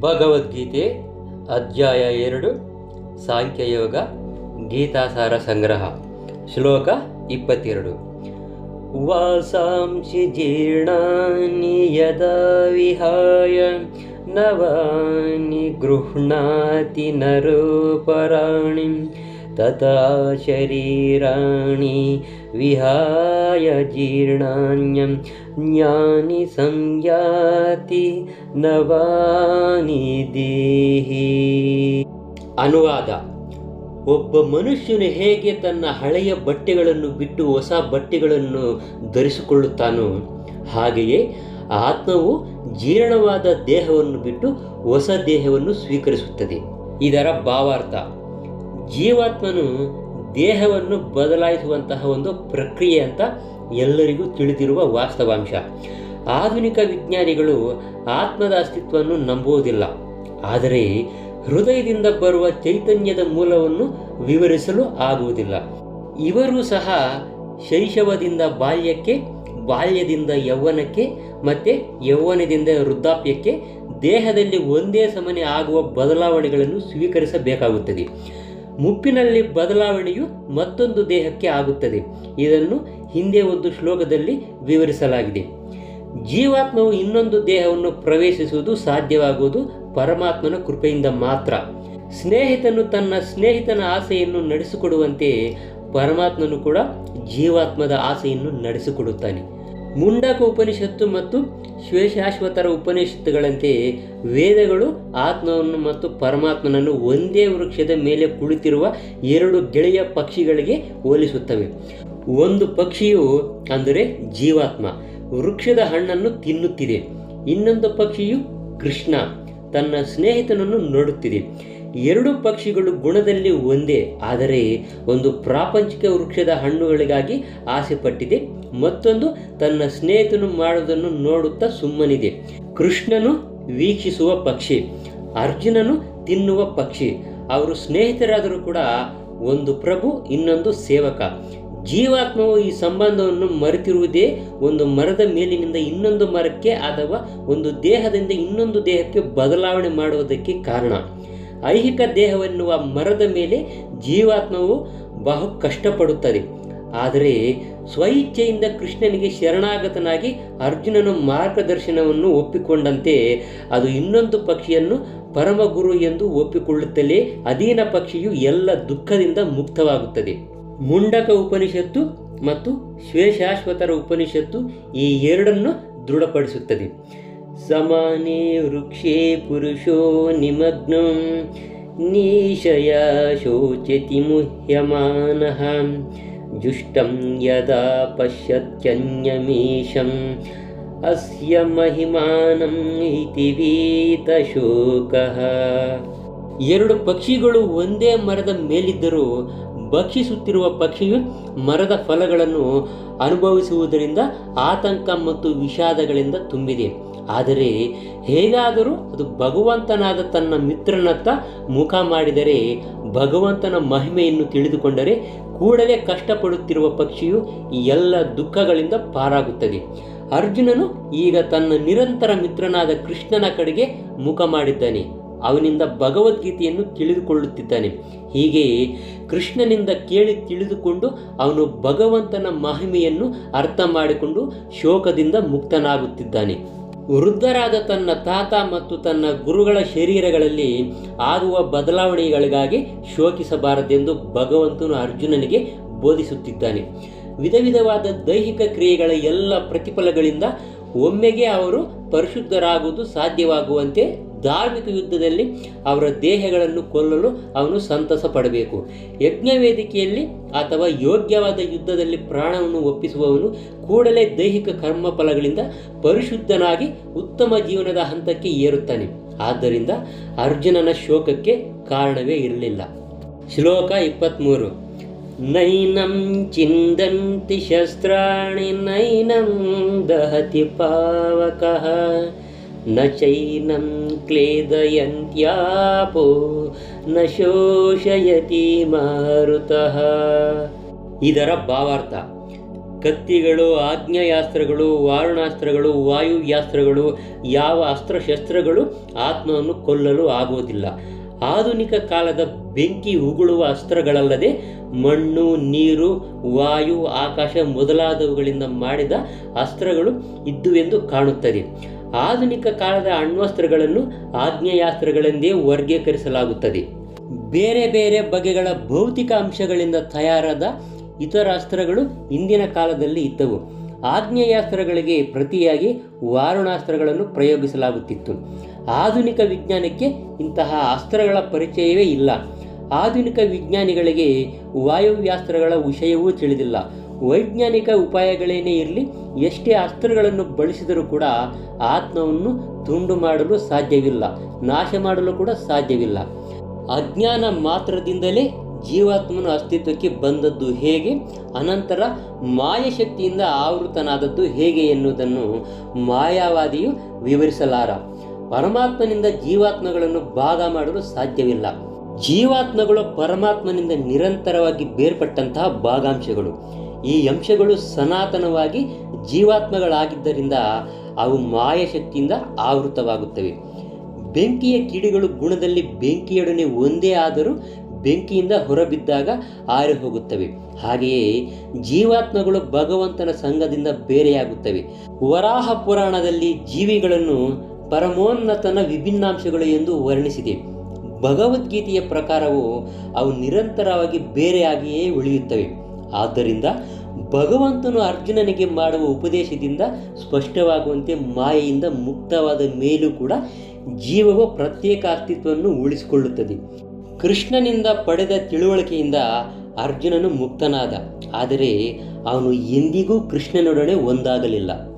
ಭಗವದ್ಗೀತೆ ಅಧ್ಯಾಯ ಎರಡು, ಸಾಂಖ್ಯಯೋಗ, ಗೀತಾಸಾರ ಸಂಗ್ರಹ, ಶ್ಲೋಕ ಇಪ್ಪತ್ತೆರಡು. ವಾಸಾಂಶಿ ಜೀರ್ಣಾನಿ ಯದಾ ವಿಹಾಯ ನವಾನಿ ಗೃಹ್ಣಾತಿ ನರೋಪರಾಣಿ. ತಥಾ ಶರೀರಾಣಿ ವಿಹಾಯ ಜೀರ್ಣಾನ್ಯಂ ज्ञानि ಸಂಯಾತಿ ನವಾನಿ ದೇಹಿ. ಅನುವಾದ, ಒಬ್ಬ ಮನುಷ್ಯನು ಹೇಗೆ ತನ್ನ ಹಳೆಯ ಬಟ್ಟೆಗಳನ್ನು ಬಿಟ್ಟು ಹೊಸ ಬಟ್ಟೆಗಳನ್ನು ಧರಿಸಿಕೊಳ್ಳುತ್ತಾನೋ, ಹಾಗೆಯೇ ಆತ್ಮವು ಜೀರ್ಣವಾದ ದೇಹವನ್ನು ಬಿಟ್ಟು ಹೊಸ ದೇಹವನ್ನು ಸ್ವೀಕರಿಸುತ್ತದೆ. ಇದರ ಭಾವಾರ್ಥ ಜೀವಾತ್ಮನು ದೇಹವನ್ನು ಬದಲಾಯಿಸುವಂತಹ ಒಂದು ಪ್ರಕ್ರಿಯೆ ಅಂತ ಎಲ್ಲರಿಗೂ ತಿಳಿದಿರುವ ವಾಸ್ತವಾಂಶ. ಆಧುನಿಕ ವಿಜ್ಞಾನಿಗಳು ಆತ್ಮದ ಅಸ್ತಿತ್ವವನ್ನು ನಂಬುವುದಿಲ್ಲ. ಆದರೆ ಹೃದಯದಿಂದ ಬರುವ ಚೈತನ್ಯದ ಮೂಲವನ್ನು ವಿವರಿಸಲು ಆಗುವುದಿಲ್ಲ. ಇವರು ಸಹ ಶೈಶವದಿಂದ ಬಾಲ್ಯಕ್ಕೆ, ಬಾಲ್ಯದಿಂದ ಯೌವನಕ್ಕೆ ಮತ್ತು ಯೌವನದಿಂದ ವೃದ್ಧಾಪ್ಯಕ್ಕೆ ದೇಹದಲ್ಲಿ ಒಂದೇ ಸಮನೆ ಆಗುವ ಬದಲಾವಣೆಗಳನ್ನು ಸ್ವೀಕರಿಸಬೇಕಾಗುತ್ತದೆ. ಮುಪ್ಪಿನಲ್ಲಿ ಬದಲಾವಣೆಯು ಮತ್ತೊಂದು ದೇಹಕ್ಕೆ ಆಗುತ್ತದೆ. ಇದನ್ನು ಹಿಂದೆ ಒಂದು ಶ್ಲೋಕದಲ್ಲಿ ವಿವರಿಸಲಾಗಿದೆ. ಜೀವಾತ್ಮವು ಇನ್ನೊಂದು ದೇಹವನ್ನು ಪ್ರವೇಶಿಸುವುದು ಸಾಧ್ಯವಾಗುವುದು ಪರಮಾತ್ಮನ ಕೃಪೆಯಿಂದ ಮಾತ್ರ. ಸ್ನೇಹಿತನು ತನ್ನ ಸ್ನೇಹಿತನ ಆಸೆಯನ್ನು ನಡೆಸಿಕೊಡುವಂತೆ ಪರಮಾತ್ಮನು ಕೂಡ ಜೀವಾತ್ಮದ ಆಸೆಯನ್ನು ನಡೆಸಿಕೊಡುತ್ತಾನೆ. ಮುಂಡಕ ಉಪನಿಷತ್ತು ಮತ್ತು ಶ್ವೇಶಾಶ್ವತರ ಉಪನಿಷತ್ತುಗಳಂತೆ ವೇದಗಳು ಆತ್ಮವನ್ನು ಮತ್ತು ಪರಮಾತ್ಮನನ್ನು ಒಂದೇ ವೃಕ್ಷದ ಮೇಲೆ ಕುಳಿತಿರುವ ಎರಡು ಗೆಳೆಯ ಪಕ್ಷಿಗಳಿಗೆ ಹೋಲಿಸುತ್ತವೆ. ಒಂದು ಪಕ್ಷಿಯು ಅಂದರೆ ಜೀವಾತ್ಮ. ವೃಕ್ಷದ ಹಣ್ಣನ್ನು ತಿನ್ನುತ್ತಿದೆ. ಇನ್ನೊಂದು ಪಕ್ಷಿಯು ಕೃಷ್ಣ. ತನ್ನ ಸ್ನೇಹಿತನನ್ನು ನೋಡುತ್ತಿದೆ. ಎರಡು ಪಕ್ಷಿಗಳು ಗುಣದಲ್ಲಿ ಒಂದೇ, ಆದರೆ ಒಂದು ಪ್ರಾಪಂಚಿಕ ವೃಕ್ಷದ ಹಣ್ಣುಗಳಿಗಾಗಿ ಆಸೆ ಪಟ್ಟಿದೆ ಮತ್ತೊಂದು, ತನ್ನ ಸ್ನೇಹಿತನು ಮಾಡುವುದನ್ನು ನೋಡುತ್ತಾ ಸುಮ್ಮನಿದೆ. ಕೃಷ್ಣನು ವೀಕ್ಷಿಸುವ ಪಕ್ಷಿ, ಅರ್ಜುನನು ತಿನ್ನುವ ಪಕ್ಷಿ, ಅವರು ಸ್ನೇಹಿತರಾದರೂ ಕೂಡ ಒಂದು ಪ್ರಭು, ಇನ್ನೊಂದು ಸೇವಕ. ಜೀವಾತ್ಮವು ಈ ಸಂಬಂಧವನ್ನು ಮರೆತಿರುವುದೇ ಒಂದು ಮರದ ಮೇಲಿನಿಂದ ಇನ್ನೊಂದು ಮರಕ್ಕೆ ಅಥವಾ ಒಂದು ದೇಹದಿಂದ ಇನ್ನೊಂದು ದೇಹಕ್ಕೆ ಬದಲಾವಣೆ ಮಾಡುವುದಕ್ಕೆ ಕಾರಣ. ಐಹಿಕ ದೇಹವೆನ್ನುವ ಮರದ ಮೇಲೆ ಜೀವಾತ್ಮವು ಬಹು ಕಷ್ಟಪಡುತ್ತದೆ. ಆದರೆ ಸ್ವಇಚ್ಛೆಯಿಂದ ಕೃಷ್ಣನಿಗೆ ಶರಣಾಗತನಾಗಿ ಅರ್ಜುನನ ಮಾರ್ಗದರ್ಶನವನ್ನು ಒಪ್ಪಿಕೊಂಡಂತೆ ಅದು ಇನ್ನೊಂದು ಪಕ್ಷಿಯನ್ನು ಪರಮಗುರು ಎಂದು ಒಪ್ಪಿಕೊಳ್ಳುತ್ತಲೇ ಅಧೀನ ಪಕ್ಷಿಯು ಎಲ್ಲ ದುಃಖದಿಂದ ಮುಕ್ತವಾಗುತ್ತದೆ. ಮುಂಡಕ ಉಪನಿಷತ್ತು ಮತ್ತು ಶ್ವೇಶಾಶ್ವತರ ಉಪನಿಷತ್ತು ಈ ಎರಡನ್ನು ದೃಢಪಡಿಸುತ್ತದೆ. ಸಮಾನೇ ವೃಕ್ಷೇ ಪುರುಷೋ ನಿಮಗ್ನಂ, ನೀಶಯ ಶೋಚತಿ मुह्यमानः जुष्टं यदा पश्यत्यन्यमीशम् ಅಸ್ಯ ಮಹಿಮಾನಂ ಇತಿವೀತ ಶೋಕಃ ಎರಡು ಪಕ್ಷಿಗಳು ಒಂದೇ ಮರದ ಮೇಲಿದ್ದರೂ ಭಕ್ಷಿಸುತ್ತಿರುವ ಪಕ್ಷಿಯು ಮರದ ಫಲಗಳನ್ನು ಅನುಭವಿಸುವುದರಿಂದ ಆತಂಕ ಮತ್ತು ವಿಷಾದಗಳಿಂದ ತುಂಬಿದೆ. ಆದರೆ ಹೇಗಾದರೂ ಅದು ಭಗವಂತನಾದ ತನ್ನ ಮಿತ್ರನತ್ತ ಮುಖ ಮಾಡಿದರೆ ಭಗವಂತನ ಮಹಿಮೆಯನ್ನು ತಿಳಿದುಕೊಂಡರೆ ಕೂಡಲೇ ಕಷ್ಟಪಡುತ್ತಿರುವ ಪಕ್ಷಿಯು ಎಲ್ಲ ದುಃಖಗಳಿಂದ ಪಾರಾಗುತ್ತದೆ. ಅರ್ಜುನನು ಈಗ ತನ್ನ ನಿರಂತರ ಮಿತ್ರನಾದ ಕೃಷ್ಣನ ಕಡೆಗೆ ಮುಖ ಮಾಡಿದ್ದಾನೆ. ಅವನಿಂದ ಭಗವದ್ಗೀತೆಯನ್ನು ತಿಳಿದುಕೊಳ್ಳುತ್ತಿದ್ದಾನೆ. ಹೀಗೆ ಕೃಷ್ಣನಿಂದ ಕೇಳಿ ತಿಳಿದುಕೊಂಡು ಅವನು ಭಗವಂತನ ಮಹಿಮೆಯನ್ನು ಅರ್ಥ ಮಾಡಿಕೊಂಡು ಶೋಕದಿಂದ ಮುಕ್ತನಾಗುತ್ತಿದ್ದಾನೆ. ವೃದ್ಧರಾದ ತನ್ನ ತಾತ ಮತ್ತು ತನ್ನ ಗುರುಗಳ ಶರೀರಗಳಲ್ಲಿ ಆಗುವ ಬದಲಾವಣೆಗಳಿಗಾಗಿ ಶೋಕಿಸಬಾರದೆಂದು ಭಗವಂತನು ಅರ್ಜುನನಿಗೆ ಬೋಧಿಸುತ್ತಿದ್ದಾನೆ. ವಿಧ ವಿಧವಾದ ದೈಹಿಕ ಕ್ರಿಯೆಗಳ ಎಲ್ಲ ಪ್ರತಿಫಲಗಳಿಂದ ಒಮ್ಮೆಗೆ ಅವರು ಪರಿಶುದ್ಧರಾಗುವುದು ಸಾಧ್ಯವಾಗುವಂತೆ ಧಾರ್ಮಿಕ ಯುದ್ಧದಲ್ಲಿ ಅವರ ದೇಹಗಳನ್ನು ಕೊಲ್ಲಲು ಅವನು ಸಂತಸ ಪಡಬೇಕು. ಯಜ್ಞ ವೇದಿಕೆಯಲ್ಲಿ ಅಥವಾ ಯೋಗ್ಯವಾದ ಯುದ್ಧದಲ್ಲಿ ಪ್ರಾಣವನ್ನು ಒಪ್ಪಿಸುವವನು ಕೂಡಲೇ ದೈಹಿಕ ಕರ್ಮ ಫಲಗಳಿಂದ ಪರಿಶುದ್ಧನಾಗಿ ಉತ್ತಮ ಜೀವನದ ಹಂತಕ್ಕೆ ಏರುತ್ತಾನೆ. ಆದ್ದರಿಂದ ಅರ್ಜುನನ ಶೋಕಕ್ಕೆ ಕಾರಣವೇ ಇರಲಿಲ್ಲ. ಶ್ಲೋಕ ಇಪ್ಪತ್ತ್ಮೂರು ನೈನಂ ಚಿಂದಂತಿ ಶಸ್ತ್ರಾಣಿ ನೈನಂ ದಹತಿ ಪಾವಕಃ. ನ चैनं ಕ್ಲೇದಯಂತ್ಯಾಪೋ, ನ ಶೋಷಯತಿ ಮಾರುತಃ. ಇದರ ಭಾವಾರ್ಥ, ಕತ್ತಿಗಳು, ಆಜ್ಞೆಯಾಸ್ತ್ರಗಳು, ವಾರುಣಾಸ್ತ್ರಗಳು, ವಾಯುವ್ಯಾಸ್ತ್ರಗಳು, ಯಾವ ಅಸ್ತ್ರಶಸ್ತ್ರಗಳು ಆತ್ಮವನ್ನು ಕೊಲ್ಲಲು ಆಗುವುದಿಲ್ಲ. ಆಧುನಿಕ ಕಾಲದ ಬೆಂಕಿ ಉಗುಳುವ ಅಸ್ತ್ರಗಳಲ್ಲದೆ ಮಣ್ಣು, ನೀರು, ವಾಯು, ಆಕಾಶ ಮೊದಲಾದವುಗಳಿಂದ ಮಾಡಿದ ಅಸ್ತ್ರಗಳು ಇದ್ದುವೆಂದು ಕಾಣುತ್ತದೆ. ಆಧುನಿಕ ಕಾಲದ ಅಣ್ವಸ್ತ್ರಗಳನ್ನು ಆಗ್ನೇಯಾಸ್ತ್ರಗಳೆಂದೇ ವರ್ಗೀಕರಿಸಲಾಗುತ್ತದೆ. ಬೇರೆ ಬೇರೆ ಬಗೆಗಳ ಭೌತಿಕ ಅಂಶಗಳಿಂದ ತಯಾರಾದ ಇತರ ಅಸ್ತ್ರಗಳು ಇಂದಿನ ಕಾಲದಲ್ಲಿ ಇದ್ದವು. ಆಗ್ನೇಯಾಸ್ತ್ರಗಳಿಗೆ ಪ್ರತಿಯಾಗಿ ವಾರುಣಾಸ್ತ್ರಗಳನ್ನು ಪ್ರಯೋಗಿಸಲಾಗುತ್ತಿತ್ತು. ಆಧುನಿಕ ವಿಜ್ಞಾನಕ್ಕೆ ಇಂತಹ ಅಸ್ತ್ರಗಳ ಪರಿಚಯವೇ ಇಲ್ಲ. ಆಧುನಿಕ ವಿಜ್ಞಾನಿಗಳಿಗೆ ವಾಯುವ್ಯಾಸ್ತ್ರಗಳ ವಿಷಯವೂ ತಿಳಿದಿಲ್ಲ. ವೈಜ್ಞಾನಿಕ ಉಪಾಯಗಳೇನೇ ಇರಲಿ, ಎಷ್ಟೇ ಅಸ್ತ್ರಗಳನ್ನು ಬಳಸಿದರೂ ಕೂಡ ಆತ್ಮವನ್ನು ತುಂಡು ಮಾಡಲು ಸಾಧ್ಯವಿಲ್ಲ, ನಾಶ ಮಾಡಲು ಕೂಡ ಸಾಧ್ಯವಿಲ್ಲ. ಅಜ್ಞಾನ ಮಾತ್ರದಿಂದಲೇ ಜೀವಾತ್ಮನ ಅಸ್ತಿತ್ವಕ್ಕೆ ಬಂದದ್ದು ಹೇಗೆ, ಅನಂತರ ಮಾಯಶಕ್ತಿಯಿಂದ ಆವೃತನಾದದ್ದು ಹೇಗೆ ಎನ್ನುವುದನ್ನು ಮಾಯಾವಾದಿಯು ವಿವರಿಸಲಾರ. ಪರಮಾತ್ಮನಿಂದ ಜೀವಾತ್ಮಗಳನ್ನು ಭಾಗ ಮಾಡಲು ಸಾಧ್ಯವಿಲ್ಲ. ಜೀವಾತ್ಮಗಳು ಪರಮಾತ್ಮನಿಂದ ನಿರಂತರವಾಗಿ ಬೇರ್ಪಟ್ಟಂತಹ ಭಾಗಾಂಶಗಳು. ಈ ಅಂಶಗಳು ಸನಾತನವಾಗಿ ಜೀವಾತ್ಮಗಳಾಗಿದ್ದರಿಂದ ಅವು ಮಾಯಶಕ್ತಿಯಿಂದ ಆವೃತವಾಗುತ್ತವೆ. ಬೆಂಕಿಯ ಕಿಡಿಗಳು ಗುಣದಲ್ಲಿ ಬೆಂಕಿಯೊಡನೆ ಒಂದೇ ಆದರೂ ಬೆಂಕಿಯಿಂದ ಹೊರಬಿದ್ದಾಗ ಆರಿ ಹೋಗುತ್ತವೆ. ಹಾಗೆಯೇ ಜೀವಾತ್ಮಗಳು ಭಗವಂತನ ಸಂಘದಿಂದ ಬೇರೆಯಾಗುತ್ತವೆ. ವರಾಹ ಪುರಾಣದಲ್ಲಿ ಜೀವಿಗಳನ್ನು ಪರಮೋನ್ನತನ ವಿಭಿನ್ನಾಂಶಗಳು ಎಂದು ವರ್ಣಿಸಿದೆ. ಭಗವದ್ಗೀತೆಯ ಪ್ರಕಾರವು ಅವು ನಿರಂತರವಾಗಿ ಬೇರೆಯಾಗಿಯೇ ಉಳಿಯುತ್ತವೆ. ಆದ್ದರಿಂದ ಭಗವಂತನು ಅರ್ಜುನನಿಗೆ ಮಾಡುವ ಉಪದೇಶದಿಂದ ಸ್ಪಷ್ಟವಾಗುವಂತೆ ಮಾಯೆಯಿಂದ ಮುಕ್ತವಾದ ಮೇಲೂ ಕೂಡ ಜೀವವು ಪ್ರತ್ಯೇಕ ಅಸ್ತಿತ್ವವನ್ನು ಉಳಿಸಿಕೊಳ್ಳುತ್ತದೆ. ಕೃಷ್ಣನಿಂದ ಪಡೆದ ತಿಳುವಳಿಕೆಯಿಂದ ಅರ್ಜುನನು ಮುಕ್ತನಾದ. ಆದರೆ ಅವನು ಎಂದಿಗೂ ಕೃಷ್ಣನೊಡನೆ ಒಂದಾಗಲಿಲ್ಲ.